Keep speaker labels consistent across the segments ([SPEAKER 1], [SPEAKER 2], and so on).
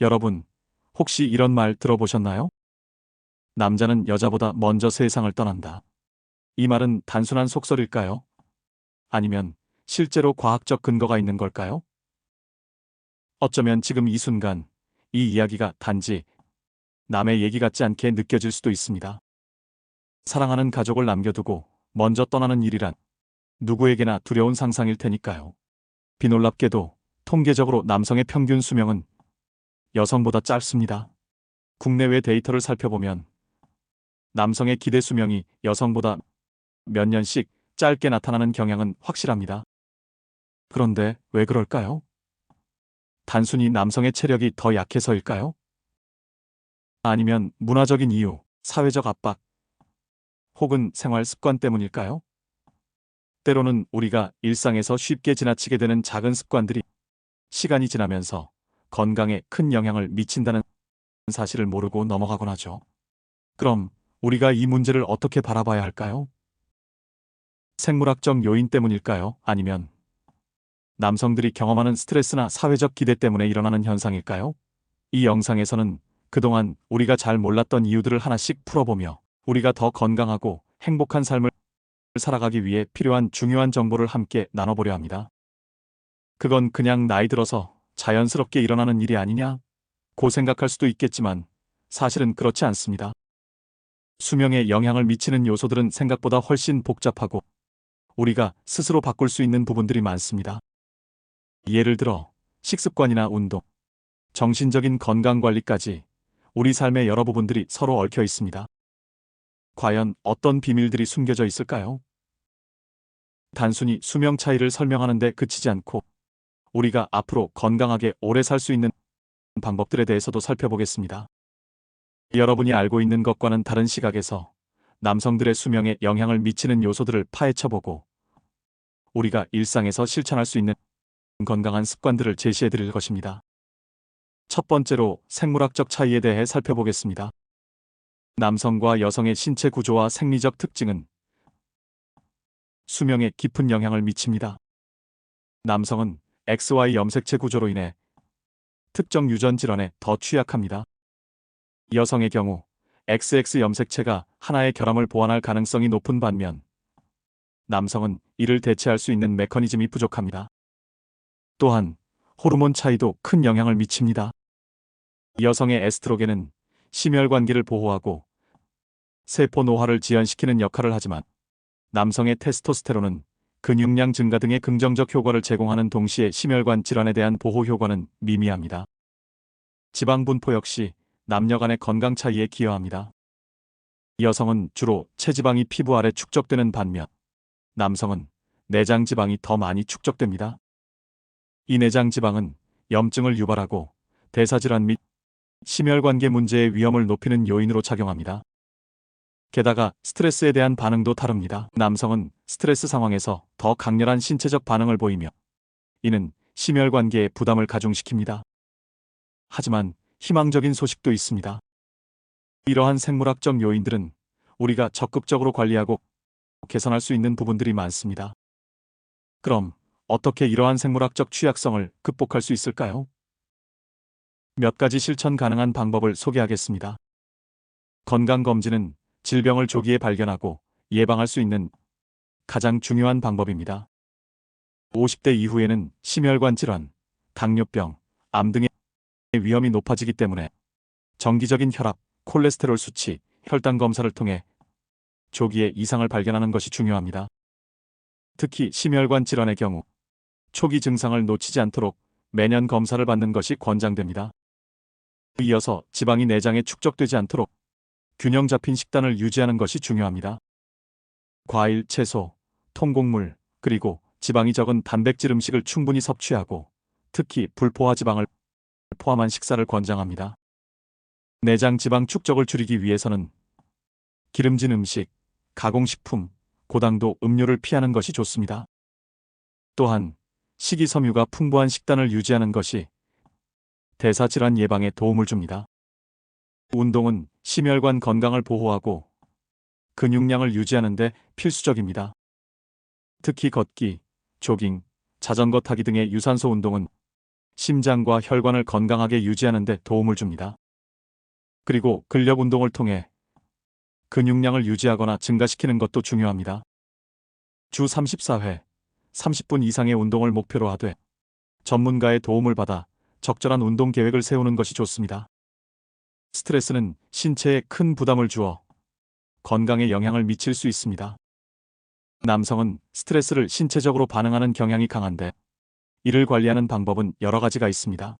[SPEAKER 1] 여러분, 혹시 이런 말 들어보셨나요? 남자는 여자보다 먼저 세상을 떠난다. 이 말은 단순한 속설일까요? 아니면 실제로 과학적 근거가 있는 걸까요? 어쩌면 지금 이 순간 이 이야기가 단지 남의 얘기 같지 않게 느껴질 수도 있습니다. 사랑하는 가족을 남겨두고 먼저 떠나는 일이란 누구에게나 두려운 상상일 테니까요. 비놀랍게도 통계적으로 남성의 평균 수명은 여성보다 짧습니다. 국내외 데이터를 살펴보면 남성의 기대 수명이 여성보다 몇 년씩 짧게 나타나는 경향은 확실합니다. 그런데 왜 그럴까요? 단순히 남성의 체력이 더 약해서일까요? 아니면 문화적인 이유, 사회적 압박, 혹은 생활 습관 때문일까요? 때로는 우리가 일상에서 쉽게 지나치게 되는 작은 습관들이 시간이 지나면서 건강에 큰 영향을 미친다는 사실을 모르고 넘어가곤 하죠. 그럼 우리가 이 문제를 어떻게 바라봐야 할까요? 생물학적 요인 때문일까요? 아니면 남성들이 경험하는 스트레스나 사회적 기대 때문에 일어나는 현상일까요? 이 영상에서는 그동안 우리가 잘 몰랐던 이유들을 하나씩 풀어보며 우리가 더 건강하고 행복한 삶을 살아가기 위해 필요한 중요한 정보를 함께 나눠보려 합니다. 그건 그냥 나이 들어서 자연스럽게 일어나는 일이 아니냐? 고 생각할 수도 있겠지만 사실은 그렇지 않습니다. 수명에 영향을 미치는 요소들은 생각보다 훨씬 복잡하고 우리가 스스로 바꿀 수 있는 부분들이 많습니다. 예를 들어 식습관이나 운동, 정신적인 건강 관리까지 우리 삶의 여러 부분들이 서로 얽혀 있습니다. 과연 어떤 비밀들이 숨겨져 있을까요? 단순히 수명 차이를 설명하는데 그치지 않고 우리가 앞으로 건강하게 오래 살 수 있는 방법들에 대해서도 살펴보겠습니다. 여러분이 알고 있는 것과는 다른 시각에서 남성들의 수명에 영향을 미치는 요소들을 파헤쳐보고 우리가 일상에서 실천할 수 있는 건강한 습관들을 제시해 드릴 것입니다. 첫 번째로 생물학적 차이에 대해 살펴보겠습니다. 남성과 여성의 신체 구조와 생리적 특징은 수명에 깊은 영향을 미칩니다. 남성은 XY 염색체 구조로 인해 특정 유전 질환에 더 취약합니다. 여성의 경우 XX 염색체가 하나의 결함을 보완할 가능성이 높은 반면 남성은 이를 대체할 수 있는 메커니즘이 부족합니다. 또한 호르몬 차이도 큰 영향을 미칩니다. 여성의 에스트로겐은 심혈관계를 보호하고 세포 노화를 지연시키는 역할을 하지만 남성의 테스토스테론은 근육량 증가 등의 긍정적 효과를 제공하는 동시에 심혈관 질환에 대한 보호 효과는 미미합니다. 지방 분포 역시 남녀 간의 건강 차이에 기여합니다. 여성은 주로 체지방이 피부 아래 축적되는 반면 남성은 내장 지방이 더 많이 축적됩니다. 이 내장 지방은 염증을 유발하고 대사질환 및 심혈관계 문제의 위험을 높이는 요인으로 작용합니다. 게다가 스트레스에 대한 반응도 다릅니다. 남성은 스트레스 상황에서 더 강렬한 신체적 반응을 보이며 이는 심혈관계에 부담을 가중시킵니다. 하지만 희망적인 소식도 있습니다. 이러한 생물학적 요인들은 우리가 적극적으로 관리하고 개선할 수 있는 부분들이 많습니다. 그럼 어떻게 이러한 생물학적 취약성을 극복할 수 있을까요? 몇 가지 실천 가능한 방법을 소개하겠습니다. 건강검진은 질병을 조기에 발견하고 예방할 수 있는 가장 중요한 방법입니다. 50대 이후에는 심혈관 질환, 당뇨병, 암 등의 위험이 높아지기 때문에 정기적인 혈압, 콜레스테롤 수치, 혈당 검사를 통해 조기에 이상을 발견하는 것이 중요합니다. 특히 심혈관 질환의 경우 초기 증상을 놓치지 않도록 매년 검사를 받는 것이 권장됩니다. 이어서 지방이 내장에 축적되지 않도록 균형 잡힌 식단을 유지하는 것이 중요합니다. 과일, 채소, 통곡물, 그리고 지방이 적은 단백질 음식을 충분히 섭취하고 특히 불포화 지방을 포함한 식사를 권장합니다. 내장 지방 축적을 줄이기 위해서는 기름진 음식, 가공식품, 고당도 음료를 피하는 것이 좋습니다. 또한 식이섬유가 풍부한 식단을 유지하는 것이 대사질환 예방에 도움을 줍니다. 운동은 심혈관 건강을 보호하고 근육량을 유지하는 데 필수적입니다. 특히 걷기, 조깅, 자전거 타기 등의 유산소 운동은 심장과 혈관을 건강하게 유지하는 데 도움을 줍니다. 그리고 근력 운동을 통해 근육량을 유지하거나 증가시키는 것도 중요합니다. 주 34회, 30분 이상의 운동을 목표로 하되 전문가의 도움을 받아 적절한 운동 계획을 세우는 것이 좋습니다. 스트레스는 신체에 큰 부담을 주어 건강에 영향을 미칠 수 있습니다. 남성은 스트레스를 신체적으로 반응하는 경향이 강한데 이를 관리하는 방법은 여러 가지가 있습니다.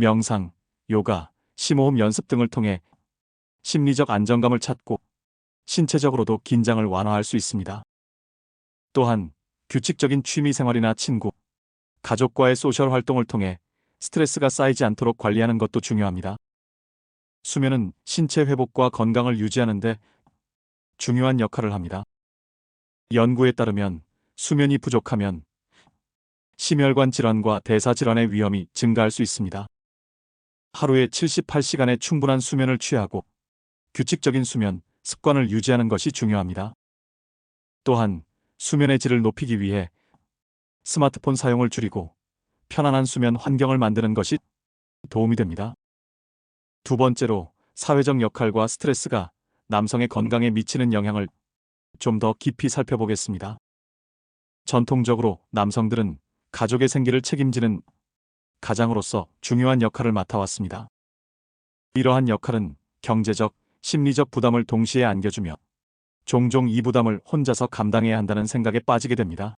[SPEAKER 1] 명상, 요가, 심호흡 연습 등을 통해 심리적 안정감을 찾고 신체적으로도 긴장을 완화할 수 있습니다. 또한 규칙적인 취미 생활이나 친구, 가족과의 소셜 활동을 통해 스트레스가 쌓이지 않도록 관리하는 것도 중요합니다. 수면은 신체 회복과 건강을 유지하는 데 중요한 역할을 합니다. 연구에 따르면 수면이 부족하면 심혈관 질환과 대사 질환의 위험이 증가할 수 있습니다. 하루에 78시간의 충분한 수면을 취하고 규칙적인 수면, 습관을 유지하는 것이 중요합니다. 또한 수면의 질을 높이기 위해 스마트폰 사용을 줄이고 편안한 수면 환경을 만드는 것이 도움이 됩니다. 두 번째로 사회적 역할과 스트레스가 남성의 건강에 미치는 영향을 좀 더 깊이 살펴보겠습니다. 전통적으로 남성들은 가족의 생계를 책임지는 가장으로서 중요한 역할을 맡아왔습니다. 이러한 역할은 경제적, 심리적 부담을 동시에 안겨주며 종종 이 부담을 혼자서 감당해야 한다는 생각에 빠지게 됩니다.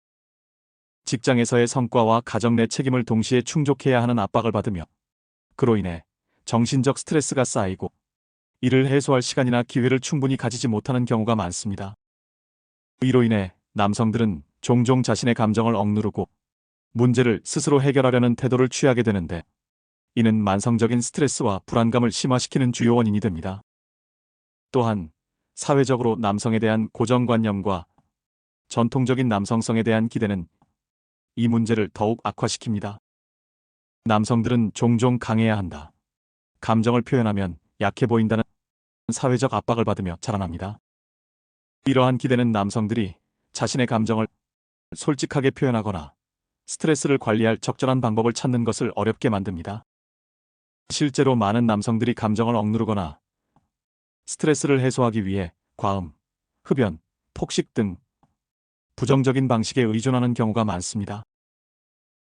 [SPEAKER 1] 직장에서의 성과와 가정 내 책임을 동시에 충족해야 하는 압박을 받으며 그로 인해 정신적 스트레스가 쌓이고 이를 해소할 시간이나 기회를 충분히 가지지 못하는 경우가 많습니다. 이로 인해 남성들은 종종 자신의 감정을 억누르고 문제를 스스로 해결하려는 태도를 취하게 되는데 이는 만성적인 스트레스와 불안감을 심화시키는 주요 원인이 됩니다. 또한 사회적으로 남성에 대한 고정관념과 전통적인 남성성에 대한 기대는 이 문제를 더욱 악화시킵니다. 남성들은 종종 강해야 한다. 감정을 표현하면 약해 보인다는 사회적 압박을 받으며 자라납니다. 이러한 기대는 남성들이 자신의 감정을 솔직하게 표현하거나 스트레스를 관리할 적절한 방법을 찾는 것을 어렵게 만듭니다. 실제로 많은 남성들이 감정을 억누르거나 스트레스를 해소하기 위해 과음, 흡연, 폭식 등 부정적인 방식에 의존하는 경우가 많습니다.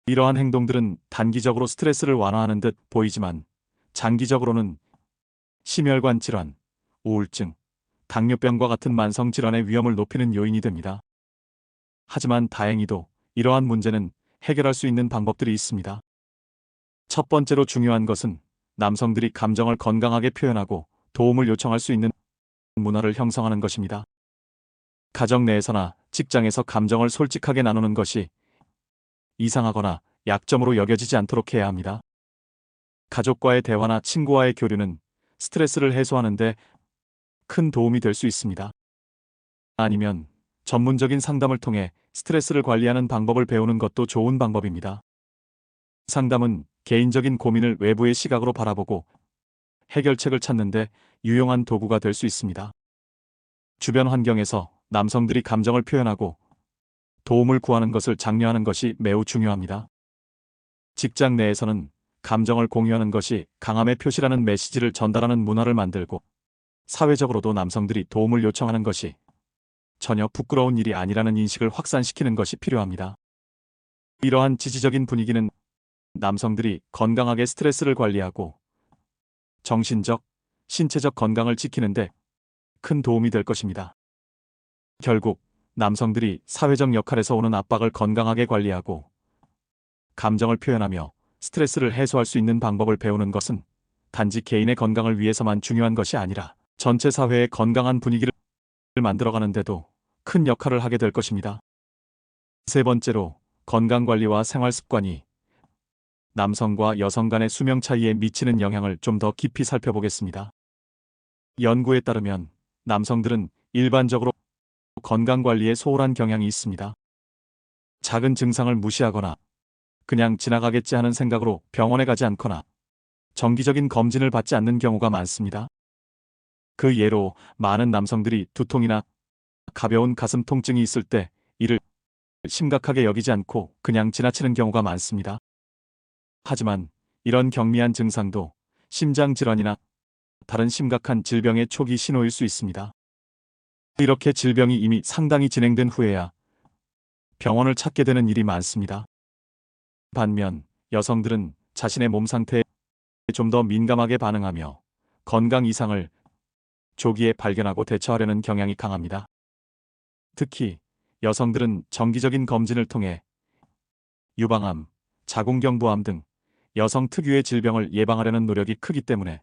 [SPEAKER 1] 이러한 행동들은 단기적으로 스트레스를 완화하는 듯 보이지만 장기적으로는 심혈관 질환, 우울증, 당뇨병과 같은 만성 질환의 위험을 높이는 요인이 됩니다. 하지만 다행히도 이러한 문제는 해결할 수 있는 방법들이 있습니다. 첫 번째로 중요한 것은 남성들이 감정을 건강하게 표현하고 도움을 요청할 수 있는 문화를 형성하는 것입니다. 가정 내에서나 직장에서 감정을 솔직하게 나누는 것이 이상하거나 약점으로 여겨지지 않도록 해야 합니다. 가족과의 대화나 친구와의 교류는 스트레스를 해소하는데 큰 도움이 될 수 있습니다. 아니면 전문적인 상담을 통해 스트레스를 관리하는 방법을 배우는 것도 좋은 방법입니다. 상담은 개인적인 고민을 외부의 시각으로 바라보고 해결책을 찾는데 유용한 도구가 될 수 있습니다. 주변 환경에서 남성들이 감정을 표현하고 도움을 구하는 것을 장려하는 것이 매우 중요합니다. 직장 내에서는 감정을 공유하는 것이 강함의 표시라는 메시지를 전달하는 문화를 만들고 사회적으로도 남성들이 도움을 요청하는 것이 전혀 부끄러운 일이 아니라는 인식을 확산시키는 것이 필요합니다. 이러한 지지적인 분위기는 남성들이 건강하게 스트레스를 관리하고 정신적, 신체적 건강을 지키는데 큰 도움이 될 것입니다. 결국 남성들이 사회적 역할에서 오는 압박을 건강하게 관리하고 감정을 표현하며 스트레스를 해소할 수 있는 방법을 배우는 것은 단지 개인의 건강을 위해서만 중요한 것이 아니라 전체 사회의 건강한 분위기를 만들어가는 데도 큰 역할을 하게 될 것입니다. 세 번째로 건강관리와 생활습관이 남성과 여성 간의 수명 차이에 미치는 영향을 좀 더 깊이 살펴보겠습니다. 연구에 따르면 남성들은 일반적으로 건강관리에 소홀한 경향이 있습니다. 작은 증상을 무시하거나 그냥 지나가겠지 하는 생각으로 병원에 가지 않거나 정기적인 검진을 받지 않는 경우가 많습니다. 그 예로 많은 남성들이 두통이나 가벼운 가슴 통증이 있을 때 이를 심각하게 여기지 않고 그냥 지나치는 경우가 많습니다. 하지만 이런 경미한 증상도 심장 질환이나 다른 심각한 질병의 초기 신호일 수 있습니다. 이렇게 질병이 이미 상당히 진행된 후에야 병원을 찾게 되는 일이 많습니다. 반면 여성들은 자신의 몸 상태에 좀 더 민감하게 반응하며 건강 이상을 조기에 발견하고 대처하려는 경향이 강합니다. 특히 여성들은 정기적인 검진을 통해 유방암, 자궁경부암 등 여성 특유의 질병을 예방하려는 노력이 크기 때문에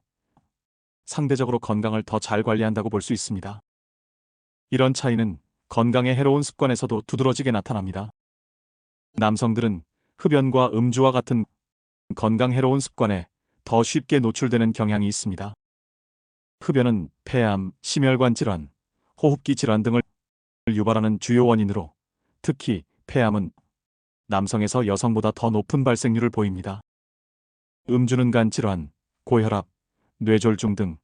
[SPEAKER 1] 상대적으로 건강을 더 잘 관리한다고 볼 수 있습니다. 이런 차이는 건강에 해로운 습관에서도 두드러지게 나타납니다. 남성들은 흡연과 음주와 같은 건강 해로운 습관에 더 쉽게 노출되는 경향이 있습니다. 흡연은 폐암, 심혈관 질환, 호흡기 질환 등을 유발하는 주요 원인으로 특히 폐암은 남성에서 여성보다 더 높은 발생률을 보입니다. 음주는 간 질환, 고혈압, 뇌졸중 등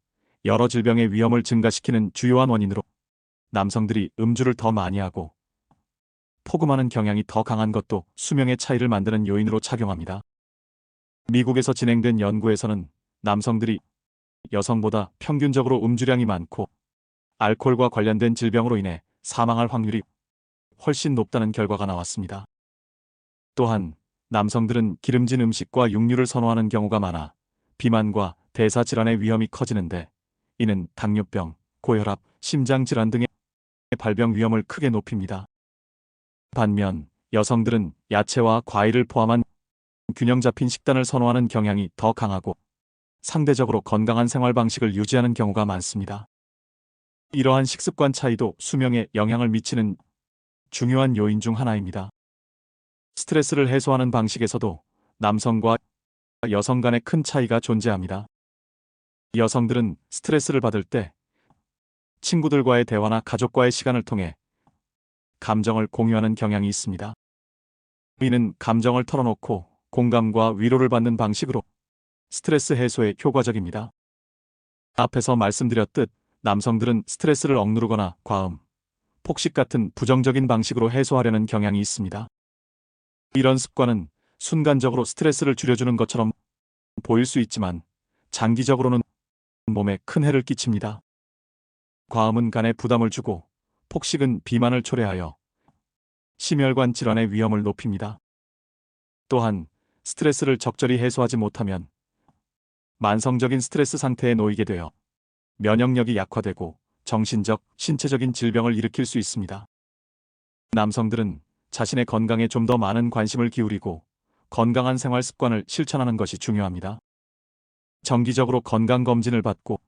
[SPEAKER 1] 여러 질병의 위험을 증가시키는 주요한 원인으로 남성들이 음주를 더 많이 하고 포금하는 경향이 더 강한 것도 수명의 차이를 만드는 요인으로 작용합니다. 미국에서 진행된 연구에서는 남성들이 여성보다 평균적으로 음주량이 많고 알코올과 관련된 질병으로 인해 사망할 확률이 훨씬 높다는 결과가 나왔습니다. 또한 남성들은 기름진 음식과 육류를 선호하는 경우가 많아 비만과 대사 질환의 위험이 커지는데 이는 당뇨병, 고혈압, 심장 질환 등의 발병 위험을 크게 높입니다. 반면 여성들은 야채와 과일을 포함한 균형 잡힌 식단을 선호하는 경향이 더 강하고 상대적으로 건강한 생활 방식을 유지하는 경우가 많습니다. 이러한 식습관 차이도 수명에 영향을 미치는 중요한 요인 중 하나입니다. 스트레스를 해소하는 방식에서도 남성과 여성 간의 큰 차이가 존재합니다. 여성들은 스트레스를 받을 때 친구들과의 대화나 가족과의 시간을 통해 감정을 공유하는 경향이 있습니다. 이는 감정을 털어놓고 공감과 위로를 받는 방식으로 스트레스 해소에 효과적입니다. 앞에서 말씀드렸듯 남성들은 스트레스를 억누르거나 과음, 폭식 같은 부정적인 방식으로 해소하려는 경향이 있습니다. 이런 습관은 순간적으로 스트레스를 줄여주는 것처럼 보일 수 있지만 장기적으로는 몸에 큰 해를 끼칩니다. 과음은 간에 부담을 주고 폭식은 비만을 초래하여 심혈관 질환의 위험을 높입니다. 또한 스트레스를 적절히 해소하지 못하면 만성적인 스트레스 상태에 놓이게 되어 면역력이 약화되고 정신적, 신체적인 질병을 일으킬 수 있습니다. 남성들은 자신의 건강에 좀 더 많은 관심을 기울이고 건강한 생활 습관을 실천하는 것이 중요합니다. 정기적으로 건강검진을 받고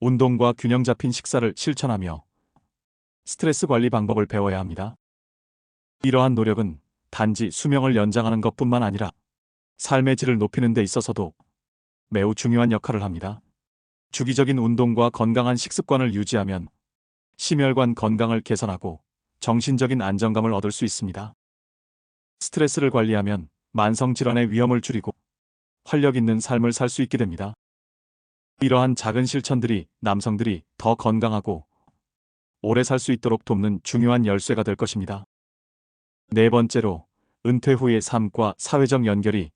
[SPEAKER 1] 운동과 균형 잡힌 식사를 실천하며 스트레스 관리 방법을 배워야 합니다. 이러한 노력은 단지 수명을 연장하는 것뿐만 아니라 삶의 질을 높이는 데 있어서도 매우 중요한 역할을 합니다. 주기적인 운동과 건강한 식습관을 유지하면 심혈관 건강을 개선하고 정신적인 안정감을 얻을 수 있습니다. 스트레스를 관리하면 만성 질환의 위험을 줄이고 활력 있는 삶을 살 수 있게 됩니다. 이러한 작은 실천들이 남성들이 더 건강하고 오래 살 수 있도록 돕는 중요한 열쇠가 될 것입니다. 네 번째로 은퇴 후의 삶과 사회적 연결이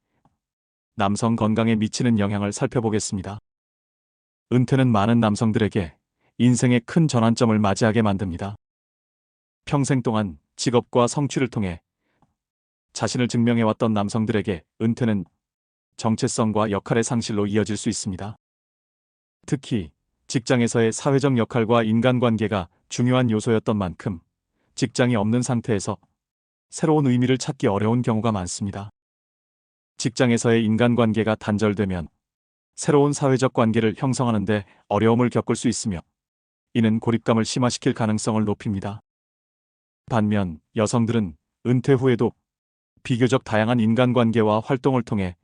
[SPEAKER 1] 남성 건강에 미치는 영향을 살펴보겠습니다. 은퇴는 많은 남성들에게 인생의 큰 전환점을 맞이하게 만듭니다. 평생 동안 직업과 성취를 통해 자신을 증명해왔던 남성들에게 은퇴는 정체성과 역할의 상실로 이어질 수 있습니다. 특히 직장에서의 사회적 역할과 인간관계가 중요한 요소였던 만큼 직장이 없는 상태에서 새로운 의미를 찾기 어려운 경우가 많습니다. 직장에서의 인간관계가 단절되면 새로운 사회적 관계를 형성하는데 어려움을 겪을 수 있으며 이는 고립감을 심화시킬 가능성을 높입니다. 반면 여성들은 은퇴 후에도 비교적 다양한 인간관계와 활동을 통해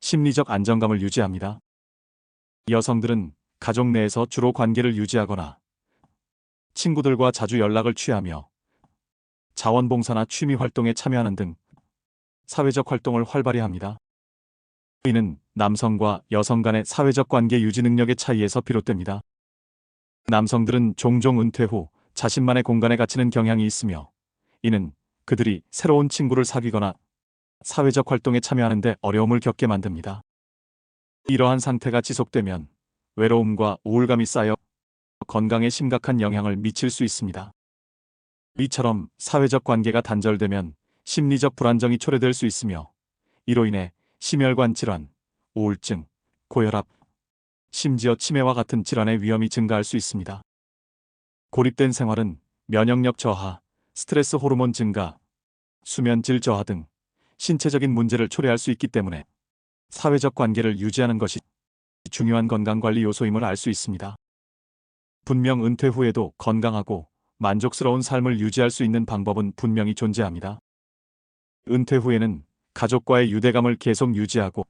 [SPEAKER 1] 심리적 안정감을 유지합니다. 여성들은 가족 내에서 주로 관계를 유지하거나 친구들과 자주 연락을 취하며 자원봉사나 취미 활동에 참여하는 등 사회적 활동을 활발히 합니다. 이는 남성과 여성 간의 사회적 관계 유지 능력의 차이에서 비롯됩니다. 남성들은 종종 은퇴 후 자신만의 공간에 갇히는 경향이 있으며 이는 그들이 새로운 친구를 사귀거나 사회적 활동에 참여하는데 어려움을 겪게 만듭니다. 이러한 상태가 지속되면 외로움과 우울감이 쌓여 건강에 심각한 영향을 미칠 수 있습니다. 이처럼 사회적 관계가 단절되면 심리적 불안정이 초래될 수 있으며 이로 인해 심혈관 질환, 우울증, 고혈압, 심지어 치매와 같은 질환의 위험이 증가할 수 있습니다. 고립된 생활은 면역력 저하, 스트레스 호르몬 증가, 수면 질 저하 등 신체적인 문제를 초래할 수 있기 때문에 사회적 관계를 유지하는 것이 중요한 건강관리 요소임을 알 수 있습니다. 분명 은퇴 후에도 건강하고 만족스러운 삶을 유지할 수 있는 방법은 분명히 존재합니다. 은퇴 후에는 가족과의 유대감을 계속 유지하고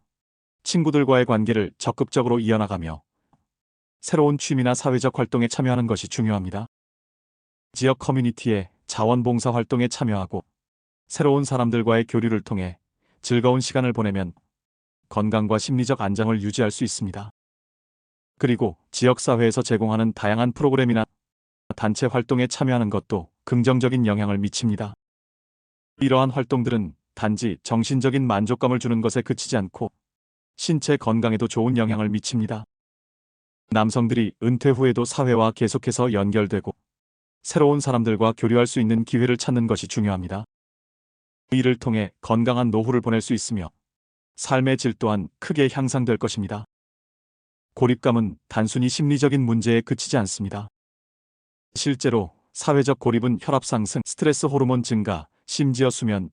[SPEAKER 1] 친구들과의 관계를 적극적으로 이어나가며 새로운 취미나 사회적 활동에 참여하는 것이 중요합니다. 지역 커뮤니티의 자원봉사 활동에 참여하고 새로운 사람들과의 교류를 통해 즐거운 시간을 보내면 건강과 심리적 안정을 유지할 수 있습니다. 그리고 지역사회에서 제공하는 다양한 프로그램이나 단체 활동에 참여하는 것도 긍정적인 영향을 미칩니다. 이러한 활동들은 단지 정신적인 만족감을 주는 것에 그치지 않고 신체 건강에도 좋은 영향을 미칩니다. 남성들이 은퇴 후에도 사회와 계속해서 연결되고 새로운 사람들과 교류할 수 있는 기회를 찾는 것이 중요합니다. 이를 통해 건강한 노후를 보낼 수 있으며 삶의 질 또한 크게 향상될 것입니다. 고립감은 단순히 심리적인 문제에 그치지 않습니다. 실제로 사회적 고립은 혈압 상승, 스트레스 호르몬 증가, 심지어 수면,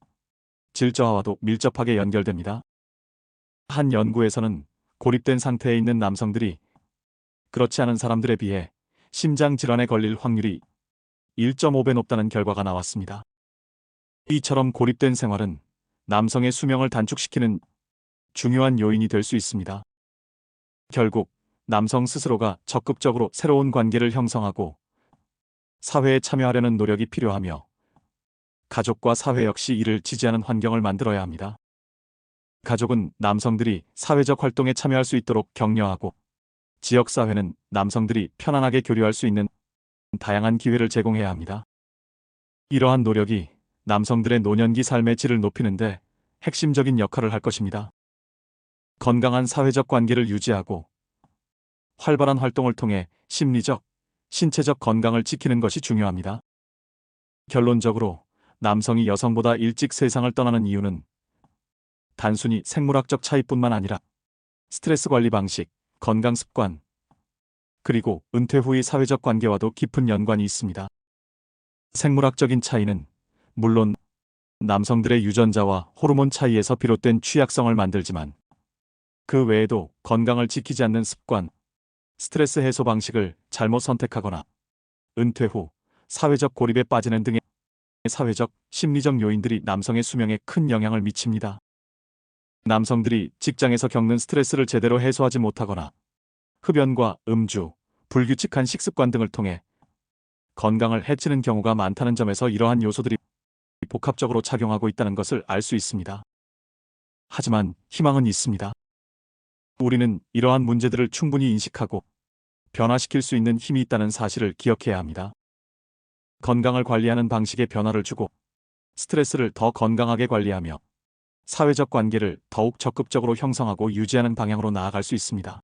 [SPEAKER 1] 질 저하와도 밀접하게 연결됩니다. 한 연구에서는 고립된 상태에 있는 남성들이 그렇지 않은 사람들에 비해 심장 질환에 걸릴 확률이 1.5배 높다는 결과가 나왔습니다. 이처럼 고립된 생활은 남성의 수명을 단축시키는 중요한 요인이 될 수 있습니다. 결국 남성 스스로가 적극적으로 새로운 관계를 형성하고 사회에 참여하려는 노력이 필요하며 가족과 사회 역시 이를 지지하는 환경을 만들어야 합니다. 가족은 남성들이 사회적 활동에 참여할 수 있도록 격려하고 지역사회는 남성들이 편안하게 교류할 수 있는 다양한 기회를 제공해야 합니다. 이러한 노력이 남성들의 노년기 삶의 질을 높이는데 핵심적인 역할을 할 것입니다. 건강한 사회적 관계를 유지하고 활발한 활동을 통해 심리적, 신체적 건강을 지키는 것이 중요합니다. 결론적으로 남성이 여성보다 일찍 세상을 떠나는 이유는 단순히 생물학적 차이뿐만 아니라 스트레스 관리 방식, 건강 습관, 그리고 은퇴 후의 사회적 관계와도 깊은 연관이 있습니다. 생물학적인 차이는 물론 남성들의 유전자와 호르몬 차이에서 비롯된 취약성을 만들지만 그 외에도 건강을 지키지 않는 습관, 스트레스 해소 방식을 잘못 선택하거나 은퇴 후 사회적 고립에 빠지는 등의 사회적, 심리적 요인들이 남성의 수명에 큰 영향을 미칩니다. 남성들이 직장에서 겪는 스트레스를 제대로 해소하지 못하거나 흡연과 음주, 불규칙한 식습관 등을 통해 건강을 해치는 경우가 많다는 점에서 이러한 요소들이 복합적으로 작용하고 있다는 것을 알 수 있습니다. 하지만 희망은 있습니다. 우리는 이러한 문제들을 충분히 인식하고 변화시킬 수 있는 힘이 있다는 사실을 기억해야 합니다. 건강을 관리하는 방식에 변화를 주고 스트레스를 더 건강하게 관리하며 사회적 관계를 더욱 적극적으로 형성하고 유지하는 방향으로 나아갈 수 있습니다.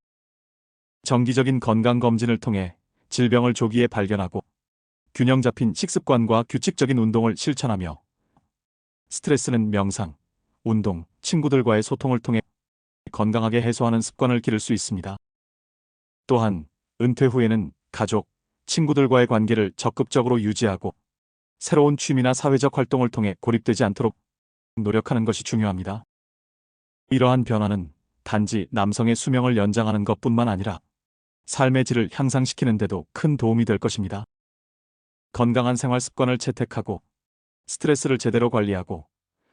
[SPEAKER 1] 정기적인 건강검진을 통해 질병을 조기에 발견하고 균형 잡힌 식습관과 규칙적인 운동을 실천하며 스트레스는 명상, 운동, 친구들과의 소통을 통해 건강하게 해소하는 습관을 기를 수 있습니다. 또한 은퇴 후에는 가족, 친구들과의 관계를 적극적으로 유지하고 새로운 취미나 사회적 활동을 통해 고립되지 않도록 노력하는 것이 중요합니다. 이러한 변화는 단지 남성의 수명을 연장하는 것뿐만 아니라 삶의 질을 향상시키는 데도 큰 도움이 될 것입니다. 건강한 생활 습관을 채택하고 스트레스를 제대로 관리하고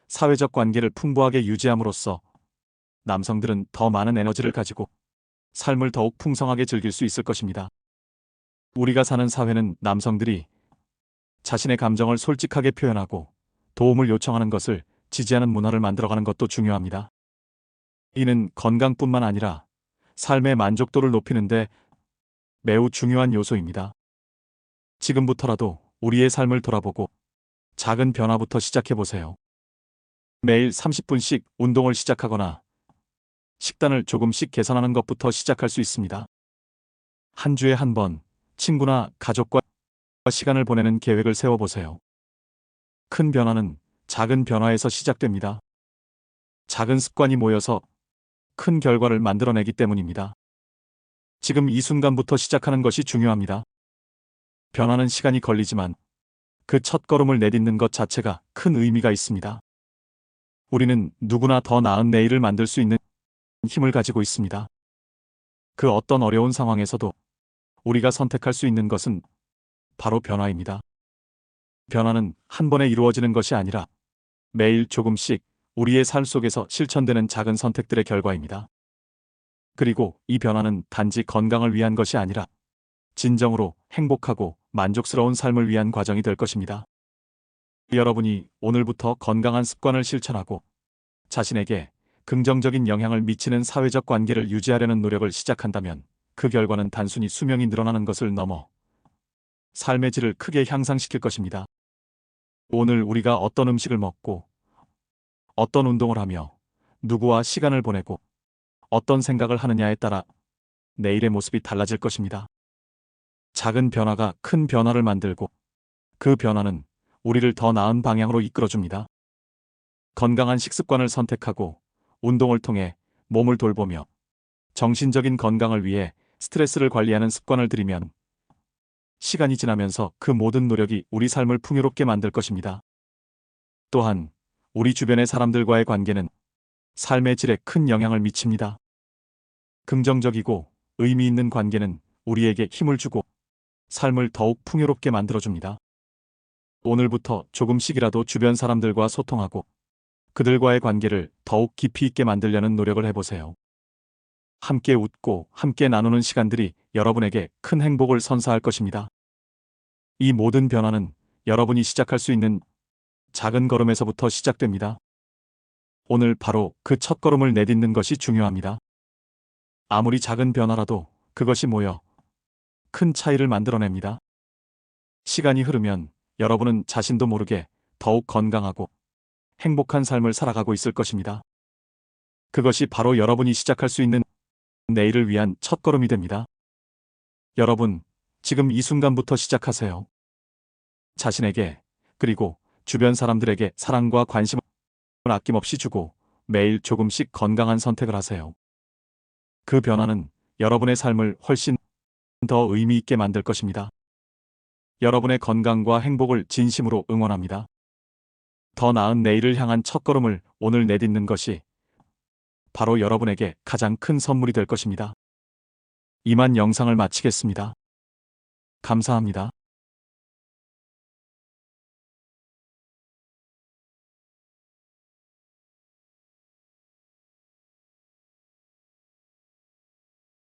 [SPEAKER 1] 사회적 관계를 풍부하게 유지함으로써 남성들은 더 많은 에너지를 가지고 삶을 더욱 풍성하게 즐길 수 있을 것입니다. 우리가 사는 사회는 남성들이 자신의 감정을 솔직하게 표현하고 도움을 요청하는 것을 지지하는 문화를 만들어가는 것도 중요합니다. 이는 건강뿐만 아니라 삶의 만족도를 높이는데 매우 중요한 요소입니다. 지금부터라도 우리의 삶을 돌아보고 작은 변화부터 시작해보세요. 매일 30분씩 운동을 시작하거나 식단을 조금씩 개선하는 것부터 시작할 수 있습니다. 한 주에 한 번 친구나 가족과 시간을 보내는 계획을 세워보세요. 큰 변화는 작은 변화에서 시작됩니다. 작은 습관이 모여서 큰 결과를 만들어내기 때문입니다. 지금 이 순간부터 시작하는 것이 중요합니다. 변화는 시간이 걸리지만 그 첫 걸음을 내딛는 것 자체가 큰 의미가 있습니다. 우리는 누구나 더 나은 내일을 만들 수 있는 힘을 가지고 있습니다. 그 어떤 어려운 상황에서도 우리가 선택할 수 있는 것은 바로 변화입니다. 변화는 한 번에 이루어지는 것이 아니라 매일 조금씩 우리의 삶 속에서 실천되는 작은 선택들의 결과입니다. 그리고 이 변화는 단지 건강을 위한 것이 아니라 진정으로 행복하고 만족스러운 삶을 위한 과정이 될 것입니다. 여러분이 오늘부터 건강한 습관을 실천하고 자신에게 긍정적인 영향을 미치는 사회적 관계를 유지하려는 노력을 시작한다면 그 결과는 단순히 수명이 늘어나는 것을 넘어 삶의 질을 크게 향상시킬 것입니다. 오늘 우리가 어떤 음식을 먹고 어떤 운동을 하며 누구와 시간을 보내고 어떤 생각을 하느냐에 따라 내일의 모습이 달라질 것입니다. 작은 변화가 큰 변화를 만들고 그 변화는 우리를 더 나은 방향으로 이끌어줍니다. 건강한 식습관을 선택하고 운동을 통해 몸을 돌보며 정신적인 건강을 위해 스트레스를 관리하는 습관을 들이면 시간이 지나면서 그 모든 노력이 우리 삶을 풍요롭게 만들 것입니다. 또한 우리 주변의 사람들과의 관계는 삶의 질에 큰 영향을 미칩니다. 긍정적이고 의미 있는 관계는 우리에게 힘을 주고 삶을 더욱 풍요롭게 만들어줍니다. 오늘부터 조금씩이라도 주변 사람들과 소통하고 그들과의 관계를 더욱 깊이 있게 만들려는 노력을 해보세요. 함께 웃고 함께 나누는 시간들이 여러분에게 큰 행복을 선사할 것입니다. 이 모든 변화는 여러분이 시작할 수 있는 작은 걸음에서부터 시작됩니다. 오늘 바로 그 첫 걸음을 내딛는 것이 중요합니다. 아무리 작은 변화라도 그것이 모여 큰 차이를 만들어냅니다. 시간이 흐르면 여러분은 자신도 모르게 더욱 건강하고 행복한 삶을 살아가고 있을 것입니다. 그것이 바로 여러분이 시작할 수 있는 내일을 위한 첫걸음이 됩니다. 여러분, 지금 이 순간부터 시작하세요. 자신에게, 그리고 주변 사람들에게 사랑과 관심을 아낌없이 주고 매일 조금씩 건강한 선택을 하세요. 그 변화는 여러분의 삶을 훨씬 더 의미 있게 만들 것입니다. 여러분의 건강과 행복을 진심으로 응원합니다. 더 나은 내일을 향한 첫걸음을 오늘 내딛는 것이 바로 여러분에게 가장 큰 선물이 될 것입니다. 이만 영상을 마치겠습니다. 감사합니다.